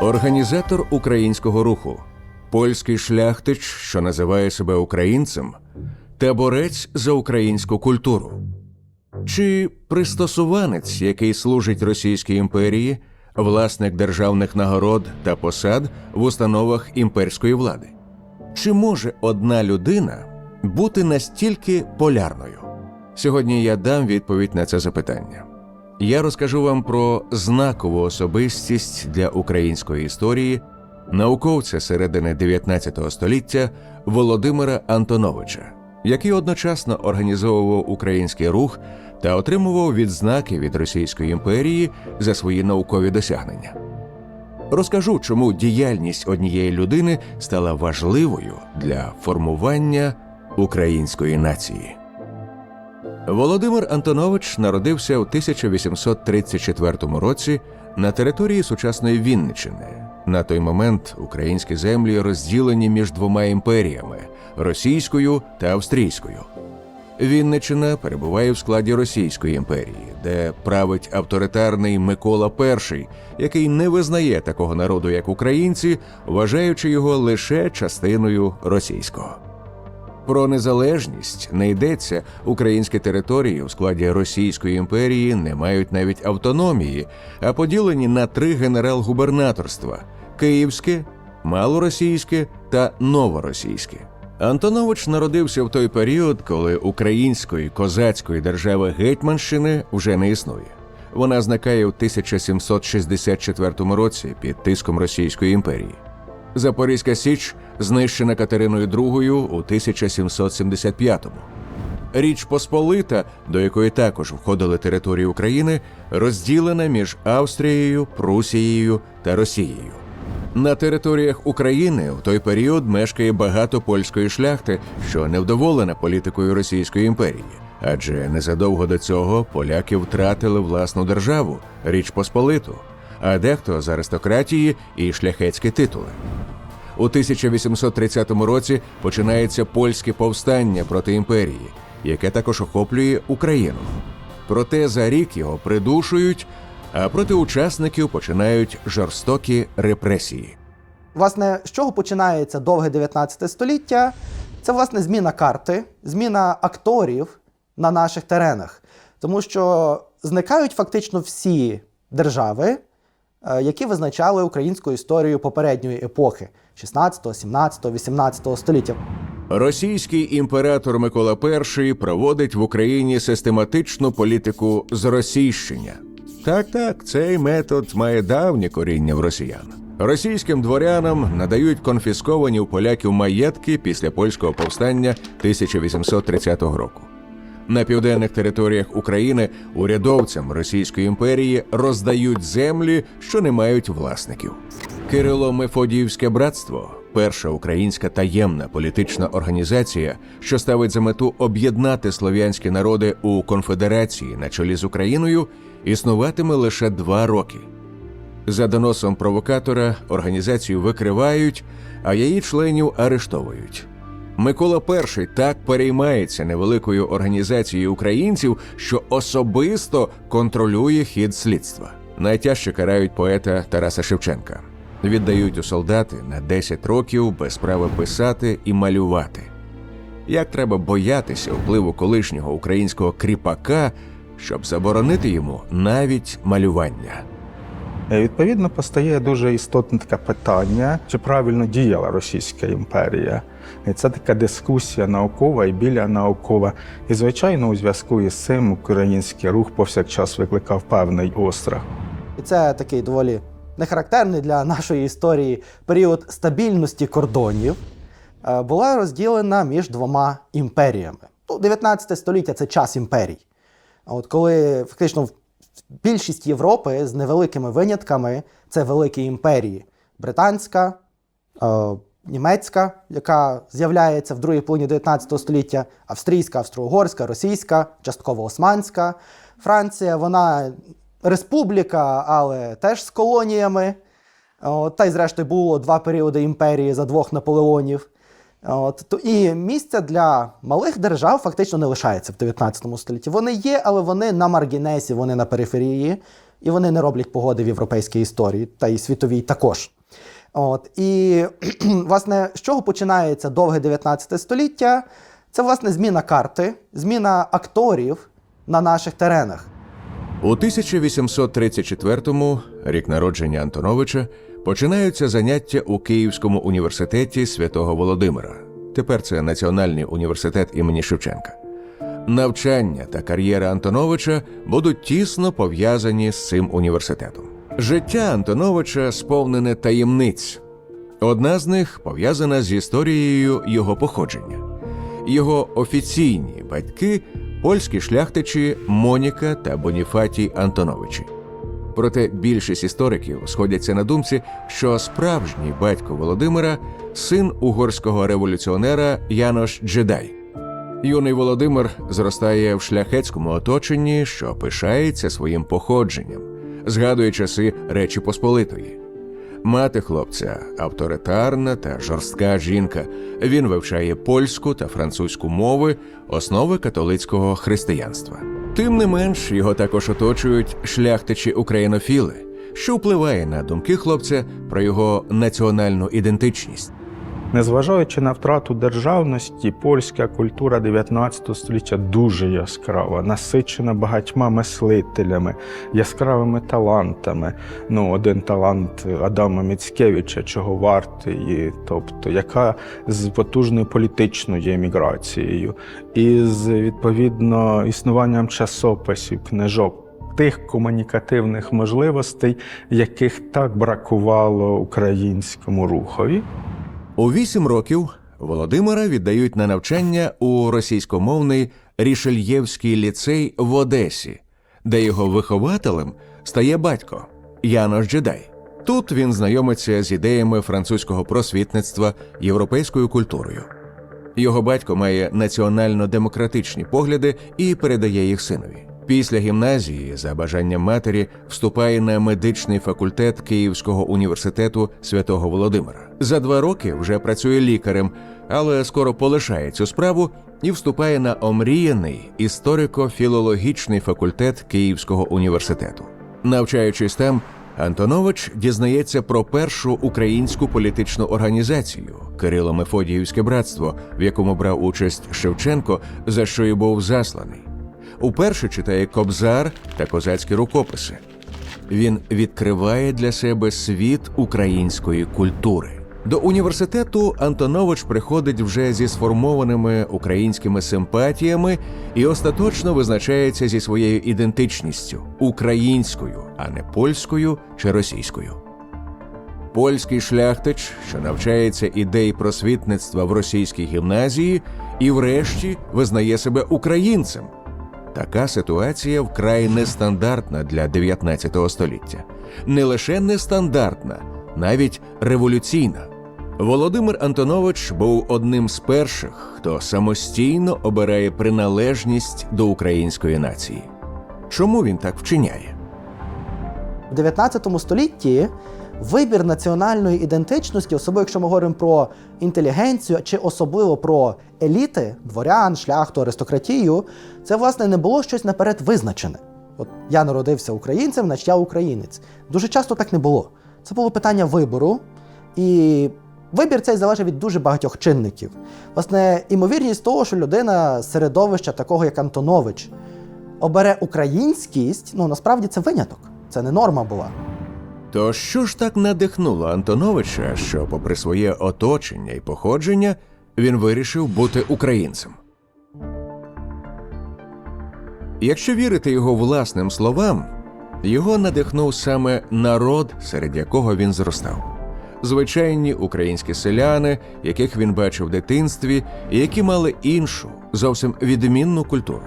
Організатор українського руху, польський шляхтич, що називає себе українцем, та борець за українську культуру. Чи пристосуванець, який служить Російській імперії, власник державних нагород та посад в установах імперської влади? Чи може одна людина бути настільки полярною? Сьогодні я дам відповідь на це запитання. Я розкажу вам про знакову особистість для української історії, науковця середини 19 століття Володимира Антоновича, який одночасно організовував український рух та отримував відзнаки від Російської імперії за свої наукові досягнення. Розкажу, чому діяльність однієї людини стала важливою для формування української нації. Володимир Антонович народився у 1834 році на території сучасної Вінничини. На той момент українські землі розділені між двома імперіями російською та австрійською. Вінничина перебуває в складі Російської імперії, де править авторитарний Микола І, який не визнає такого народу, як українці, вважаючи його лише частиною російського. Про незалежність не йдеться. Українські території у складі Російської імперії не мають навіть автономії, а поділені на три генерал-губернаторства: Київське, Малоросійське та Новоросійське. Антонович народився в той період, коли української козацької держави Гетьманщини вже не існує. Вона зникає у 1764 році під тиском Російської імперії. Запорізька Січ знищена Катериною II у 1775-му. Річ Посполита, до якої також входили території України, розділена між Австрією, Прусією та Росією. На територіях України у той період мешкає багато польської шляхти, що невдоволена політикою Російської імперії. Адже незадовго до цього поляки втратили власну державу Річ Посполиту, а дехто з аристократії і шляхетські титули. У 1830 році починається польське повстання проти імперії, яке також охоплює Україну. Проте за рік його придушують, а проти учасників починають жорстокі репресії. Власне, з чого починається довге 19 століття? Це власне зміна карти, зміна акторів на наших теренах. Тому що зникають фактично всі держави, е, які визначали українську історію попередньої епохи 16, 17, 18 століття. Російський імператор Микола І проводить в Україні систематичну політику зросійщення. Так, так, цей метод має давнє коріння в росіян. Російським дворянам надають конфісковані у поляків маєтки після польського повстання 1830 року. На південних територіях України урядовцям Російської імперії роздають землі, що не мають власників. Кирило Мефодіївське братство перша українська таємна політична організація, що ставить за мету об'єднати слов'янські народи у конфедерації на чолі з Україною, існуватиме лише два роки. За доносом провокатора організацію викривають, а її членів арештовують. Микола І так переймається невеликою організацією українців, що особисто контролює хід слідства. Найтяжче карають поета Тараса Шевченка. Віддають у солдати на 10 років без права писати і малювати. Як треба боятися впливу колишнього українського кріпака, щоб заборонити йому навіть малювання? Е, Відповідно, постає дуже істотне таке питання, чи правильно діяла Російська імперія. І це така дискусія наукова і біля наукова. І, звичайно, у зв'язку із цим український рух повсякчас викликав певний острах. І це такий доволі нехарактерний для нашої історії період стабільності кордонів, е, була розділена між двома імперіями. Ну, 19 століття це час імперій. От коли фактично більшість Європи з невеликими винятками це великі імперії: британська, е, німецька, яка з'являється в другій половині 19 століття, австрійська, австро-угорська, російська, частково османська. Франція, вона республіка, але теж з колоніями. От, та й зрештою було два періоди імперії за двох Наполеонів. От, то, і місця для малих держав фактично не лишається в 19 столітті. Вони є, але вони на маргінесі, вони на периферії, і вони не роблять погоди в європейській історії, та й світовій також. От, і, власне, з чого починається довге 19 століття? Це, власне, зміна карти, зміна акторів на наших теренах. У 1834-му, рік народження Антоновича, починаються заняття у Київському університеті святого Володимира. Тепер це Національний університет імені Шевченка. Навчання та кар'єра Антоновича будуть тісно пов'язані з цим університетом. Життя Антоновича сповнене таємниць. Одна з них пов'язана з історією його походження. Його офіційні батьки польські шляхтичі Моніка та Боніфатій Антоновичі. Проте більшість істориків сходяться на думці, що справжній батько Володимира син угорського революціонера Янош Джедай. Юний Володимир зростає в шляхетському оточенні, що пишається своїм походженням, згадує часи Речі Посполитої. Мати хлопця авторитарна та жорстка жінка. Він вивчає польську та французьку мови, основи католицького християнства. Тим не менш, його також оточують шляхтичі українофіли, що впливає на думки хлопця про його національну ідентичність. Незважаючи на втрату державності, польська культура 19 століття дуже яскрава, насичена багатьма мислителями, яскравими талантами. Ну, один талант Адама Міцкевича, чого вартий, тобто, яка з потужною політичною еміграцією, і з відповідно існуванням часописів, книжок. Тих комунікативних можливостей, яких так бракувало українському рухові. У вісім років Володимира віддають на навчання у російськомовний Рішельєвський ліцей в Одесі, де його вихователем стає батько Янош Джедай. Тут він знайомиться з ідеями французького просвітництва європейською культурою. Його батько має національно-демократичні погляди і передає їх синові. Після гімназії, за бажанням матері, вступає на медичний факультет Київського університету святого Володимира. За два роки вже працює лікарем, але скоро полишає цю справу і вступає на омріяний історико-філологічний факультет Київського університету. Навчаючись там, Антонович дізнається про першу українську політичну організацію Кирило Мефодіївське братство, в якому брав участь Шевченко, за що й був засланий. Уперше читає Кобзар та козацькі рукописи. Він відкриває для себе світ української культури. До університету Антонович приходить вже зі сформованими українськими симпатіями і остаточно визначається зі своєю ідентичністю українською, а не польською чи російською. Польський шляхтич, що навчається ідей просвітництва в російській гімназії, і врешті визнає себе українцем. Така ситуація вкрай нестандартна для 19 століття. Не лише нестандартна, навіть революційна. Володимир Антонович був одним з перших, хто самостійно обирає приналежність до української нації. Чому він так вчиняє? В 19 столітті вибір національної ідентичності, особливо якщо ми говоримо про інтелігенцію, чи особливо про еліти, дворян, шляхту, аристократію, це власне не було щось наперед визначене. От я народився українцем, значить я українець. Дуже часто так не було. Це було питання вибору, і вибір цей залежить від дуже багатьох чинників. Власне, імовірність того, що людина з середовища, такого як Антонович, обере українськість, ну насправді це виняток. Це не норма була. То що ж так надихнуло Антоновича, що, попри своє оточення і походження, він вирішив бути українцем? Якщо вірити його власним словам, його надихнув саме народ, серед якого він зростав. Звичайні українські селяни, яких він бачив в дитинстві, і які мали іншу, зовсім відмінну культуру.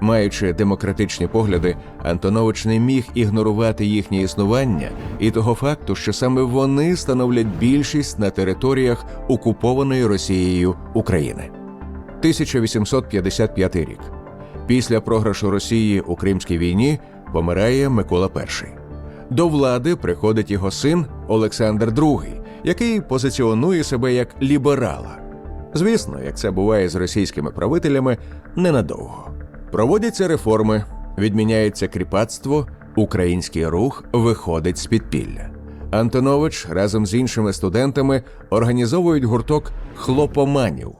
Маючи демократичні погляди, Антонович не міг ігнорувати їхнє існування і того факту, що саме вони становлять більшість на територіях окупованої Росією України. 1855 рік. Після програшу Росії у Кримській війні помирає Микола І. До влади приходить його син Олександр II, який позиціонує себе як ліберала. Звісно, як це буває з російськими правителями, ненадовго. Проводяться реформи, відміняється кріпацтво, український рух виходить з підпілля. Антонович разом з іншими студентами організовують гурток хлопоманів.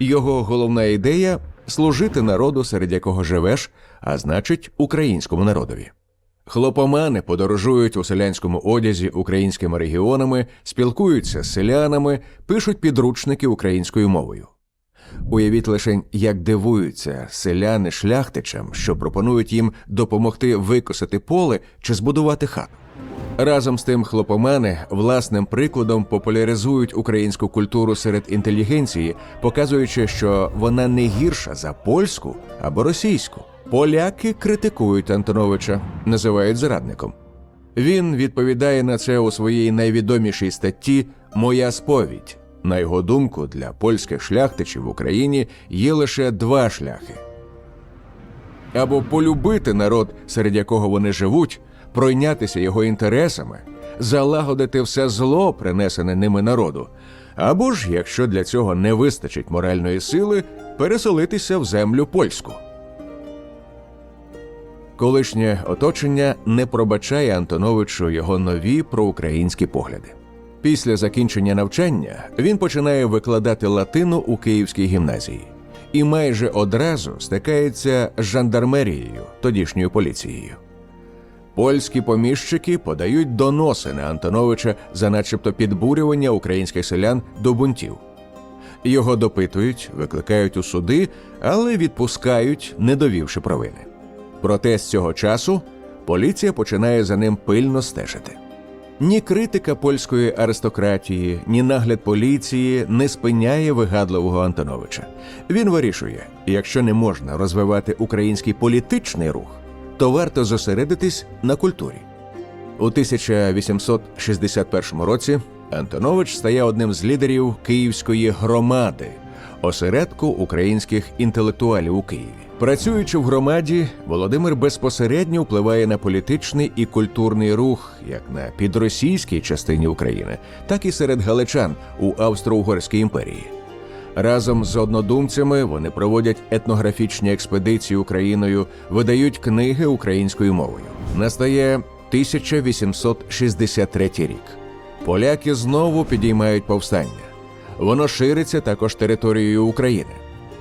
Його головна ідея служити народу, серед якого живеш, а значить, українському народові. Хлопомани подорожують у селянському одязі українськими регіонами, спілкуються з селянами, пишуть підручники українською мовою. Уявіть лише, як дивуються селяни шляхтичам, що пропонують їм допомогти викосити поле чи збудувати хату. Разом з тим, хлопомани власним прикладом популяризують українську культуру серед інтелігенції, показуючи, що вона не гірша за польську або російську. Поляки критикують Антоновича, називають зрадником. Він відповідає на це у своїй найвідомішій статті Моя сповідь. На його думку, для польських шляхтичів в Україні є лише два шляхи: або полюбити народ, серед якого вони живуть, пройнятися його інтересами, залагодити все зло, принесене ними народу, або ж, якщо для цього не вистачить моральної сили, переселитися в землю польську. Колишнє оточення не пробачає Антоновичу його нові проукраїнські погляди. Після закінчення навчання він починає викладати латину у Київській гімназії і майже одразу стикається з жандармерією, тодішньою поліцією. Польські поміщики подають доноси на Антоновича за начебто підбурювання українських селян до бунтів. Його допитують, викликають у суди, але відпускають, не довівши провини. Проте з цього часу поліція починає за ним пильно стежити. Ні критика польської аристократії, ні нагляд поліції не спиняє вигадливого Антоновича. Він вирішує, якщо не можна розвивати український політичний рух, то варто зосередитись на культурі. У 1861 році Антонович стає одним з лідерів Київської громади, осередку українських інтелектуалів у Києві. Працюючи в громаді, Володимир безпосередньо впливає на політичний і культурний рух як на підросійській частині України, так і серед галичан у Австро-Угорській імперії. Разом з однодумцями вони проводять етнографічні експедиції Україною, видають книги українською мовою. Настає 1863 рік. Поляки знову підіймають повстання. Воно шириться також територією України.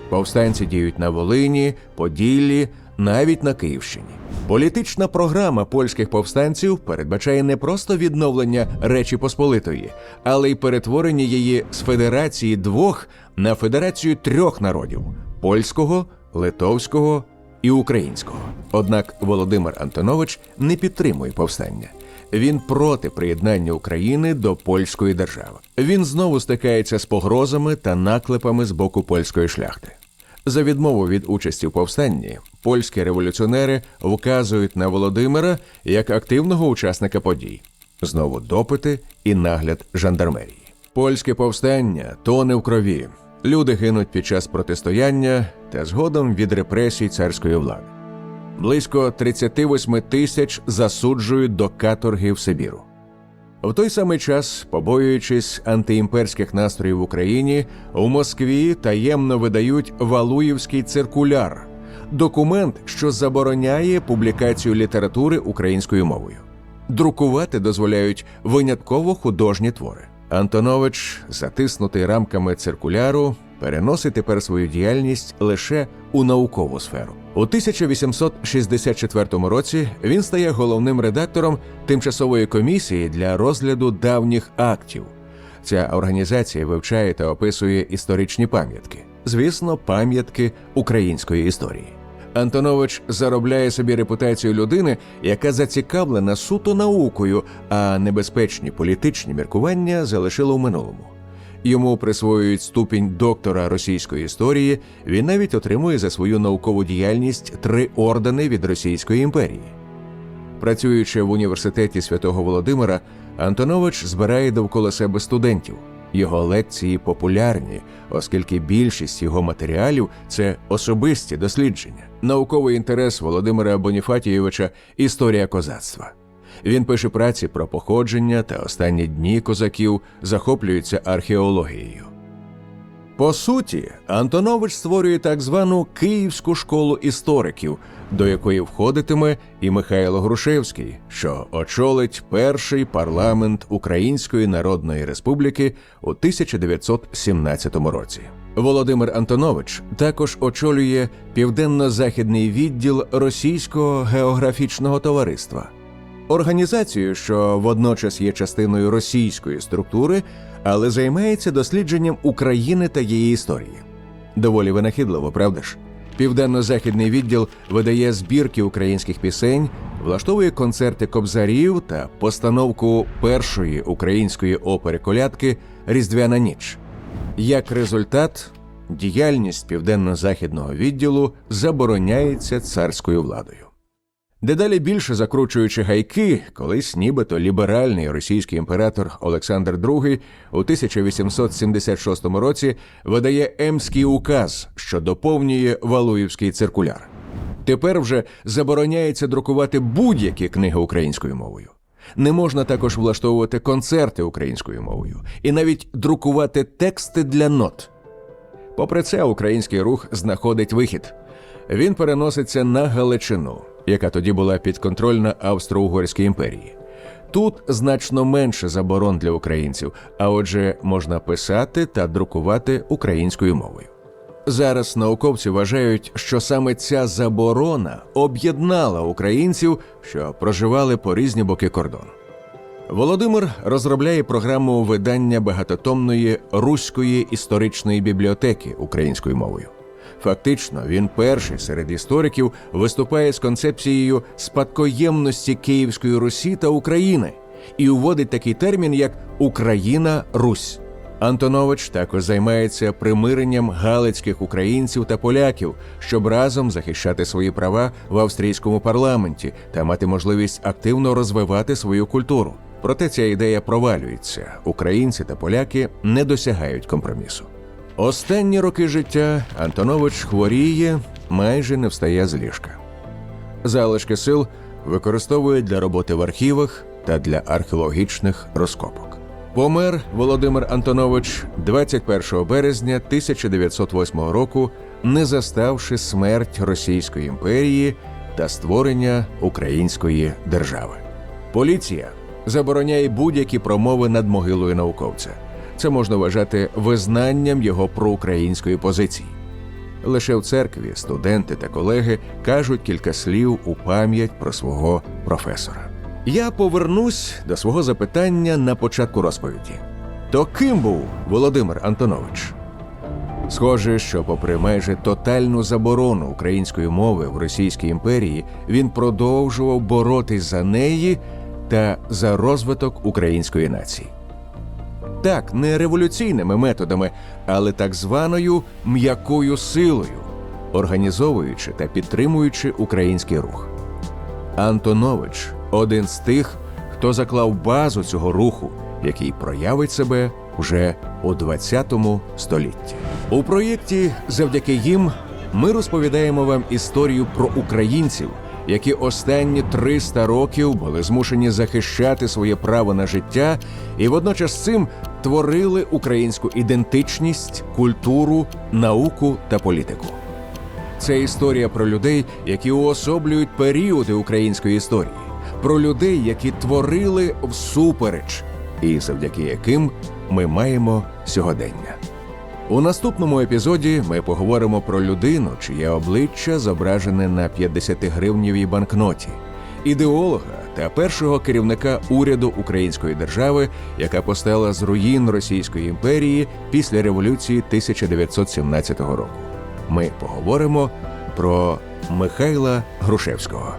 Повстанці діють на Волині, Поділлі, навіть на Київщині. Політична програма польських повстанців передбачає не просто відновлення Речі Посполитої, але й перетворення її з федерації двох на федерацію трьох народів польського, литовського і українського. Однак Володимир Антонович не підтримує повстання. Він проти приєднання України до польської держави. Він знову стикається з погрозами та наклепами з боку польської шляхти. За відмову від участі в повстанні польські революціонери вказують на Володимира як активного учасника подій. Знову допити і нагляд жандармерії. Польське повстання тоне в крові. Люди гинуть під час протистояння та згодом від репресій царської влади. Близько 38 тисяч засуджують до каторги в Сибіру. В той самий час, побоюючись антиімперських настроїв в Україні, у Москві таємно видають Валуївський циркуляр документ, що забороняє публікацію літератури українською мовою. Друкувати дозволяють винятково художні твори. Антонович, затиснутий рамками циркуляру, переносить тепер свою діяльність лише у наукову сферу. У 1864 році він стає головним редактором тимчасової комісії для розгляду давніх актів. Ця організація вивчає та описує історичні пам'ятки, звісно, пам'ятки української історії. Антонович заробляє собі репутацію людини, яка зацікавлена суто наукою, а небезпечні політичні міркування залишила в минулому. Йому присвоюють ступінь доктора російської історії. Він навіть отримує за свою наукову діяльність три ордени від Російської імперії. Працюючи в університеті святого Володимира, Антонович збирає довкола себе студентів. Його лекції популярні, оскільки більшість його матеріалів це особисті дослідження. Науковий інтерес Володимира Боніфатійовича історія козацтва. Він пише праці про походження та останні дні козаків, захоплюється археологією. По суті, Антонович створює так звану Київську школу істориків, до якої входитиме і Михайло Грушевський, що очолить перший парламент Української Народної Республіки у 1917 році. Володимир Антонович також очолює південно-західний відділ Російського географічного товариства. Організацію, що водночас є частиною російської структури, але займається дослідженням України та її історії. Доволі винахідливо, правда ж? Південно-західний відділ видає збірки українських пісень, влаштовує концерти кобзарів та постановку першої української опери колядки Різдвяна ніч. Як результат, діяльність південно-західного відділу забороняється царською владою. Дедалі більше закручуючи гайки, колись нібито ліберальний російський імператор Олександр II у 1876 році видає Емський указ, що доповнює Валуївський циркуляр. Тепер вже забороняється друкувати будь-які книги українською мовою. Не можна також влаштовувати концерти українською мовою і навіть друкувати тексти для нот. Попри це, український рух знаходить вихід. Він переноситься на Галичину, яка тоді була підконтрольна Австро-Угорській імперії. Тут значно менше заборон для українців, а отже, можна писати та друкувати українською мовою. Зараз науковці вважають, що саме ця заборона об'єднала українців, що проживали по різні боки кордону. Володимир розробляє програму видання багатотомної руської історичної бібліотеки українською мовою. Фактично, він перший серед істориків виступає з концепцією спадкоємності Київської Русі та України і уводить такий термін як Україна Русь. Антонович також займається примиренням галицьких українців та поляків, щоб разом захищати свої права в австрійському парламенті та мати можливість активно розвивати свою культуру. Проте ця ідея провалюється. Українці та поляки не досягають компромісу. Останні роки життя Антонович хворіє, майже не встає з ліжка. Залишки сил використовують для роботи в архівах та для археологічних розкопок. Помер Володимир Антонович 21 березня 1908 року, не заставши смерть Російської імперії та створення української держави. Поліція забороняє будь-які промови над могилою науковця. Це можна вважати визнанням його проукраїнської позиції. Лише в церкві студенти та колеги кажуть кілька слів у пам'ять про свого професора. Я повернусь до свого запитання на початку розповіді. То ким був Володимир Антонович? Схоже, що, попри майже тотальну заборону української мови в Російській імперії, він продовжував боротись за неї та за розвиток української нації. Так, не революційними методами, але так званою м'якою силою, організовуючи та підтримуючи український рух. Антонович один з тих, хто заклав базу цього руху, який проявить себе вже у 20 столітті. У проєкті завдяки їм ми розповідаємо вам історію про українців, які останні 300 років були змушені захищати своє право на життя і водночас цим творили українську ідентичність, культуру, науку та політику. Це історія про людей, які уособлюють періоди української історії, про людей, які творили всупереч, і завдяки яким ми маємо сьогодення. У наступному епізоді ми поговоримо про людину, чиє обличчя зображене на 50-гривнівій банкноті, ідеолога та першого керівника уряду Української держави, яка постала з руїн Російської імперії після революції 1917 року. Ми поговоримо про Михайла Грушевського.